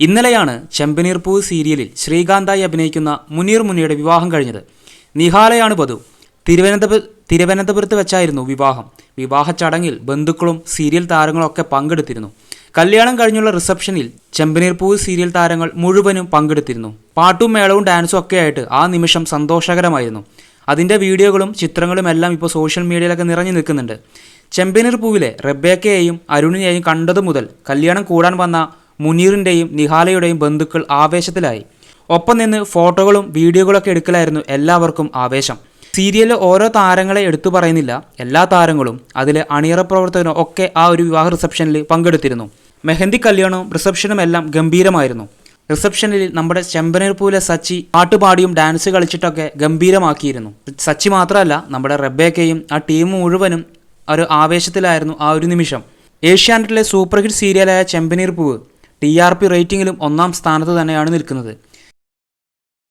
ഇന്നലെയാണ് ചെമ്പനീർ പൂവ് സീരിയലിൽ ശ്രീകാന്തായി അഭിനയിക്കുന്ന മുനീർ മുനിയുടെ വിവാഹം കഴിഞ്ഞത്. നിഹാലയാണ് വധു. തിരുവനന്തപുര തിരുവനന്തപുരത്ത് വെച്ചായിരുന്നു വിവാഹം. വിവാഹ ചടങ്ങിൽ ബന്ധുക്കളും സീരിയൽ താരങ്ങളും ഒക്കെ പങ്കെടുത്തിരുന്നു. കല്യാണം കഴിഞ്ഞുള്ള റിസപ്ഷനിൽ ചെമ്പനീർ പൂവ് സീരിയൽ താരങ്ങൾ മുഴുവനും പങ്കെടുത്തിരുന്നു. പാട്ടും മേളവും ഡാൻസും ഒക്കെ ആയിട്ട് ആ നിമിഷം സന്തോഷകരമായിരുന്നു. അതിന്റെ വീഡിയോകളും ചിത്രങ്ങളും എല്ലാം ഇപ്പോൾ സോഷ്യൽ മീഡിയയിലൊക്കെ നിറഞ്ഞു നിൽക്കുന്നുണ്ട്. ചെമ്പനീർ പൂവിലെ റെബേക്കയെയും അരുണിനെയും കണ്ടതു മുതൽ കല്യാണം കൂടാൻ വന്ന മുനീറിന്റെയും നിഹാലയുടെയും ബന്ധുക്കൾ ആവേശത്തിലായി. ഒപ്പം നിന്ന് ഫോട്ടോകളും വീഡിയോകളൊക്കെ എടുക്കലായിരുന്നു എല്ലാവർക്കും ആവേശം. സീരിയലിലെ ഓരോ താരങ്ങളെ എടുത്തു പറയുന്നില്ല. എല്ലാ താരങ്ങളും അതിലെ അണിയറ പ്രവർത്തകരും ഒക്കെ ആ ഒരു വിവാഹ റിസപ്ഷനിൽ പങ്കെടുത്തിരുന്നു. മെഹന്തി കല്യാണവും റിസപ്ഷനും എല്ലാം ഗംഭീരമായിരുന്നു. റിസപ്ഷനിൽ നമ്മുടെ ചെമ്പനീർപൂലെ സച്ചി പാട്ടുപാടിയും ഡാൻസ് കളിച്ചിട്ടൊക്കെ ഗംഭീരമാക്കിയിരുന്നു. സച്ചി മാത്രമല്ല നമ്മുടെ റബ്ബേക്കയും ആ ടീം മുഴുവനും ഒരു ആവേശത്തിലായിരുന്നു ആ ഒരു നിമിഷം. ഏഷ്യാനെറ്റിലെ സൂപ്പർ ഹിറ്റ് സീരിയലായ ചെമ്പനീർ പൂവ് ടി ആർ പി റേറ്റിംഗിലും ഒന്നാം സ്ഥാനത്ത് തന്നെയാണ് നിൽക്കുന്നത്.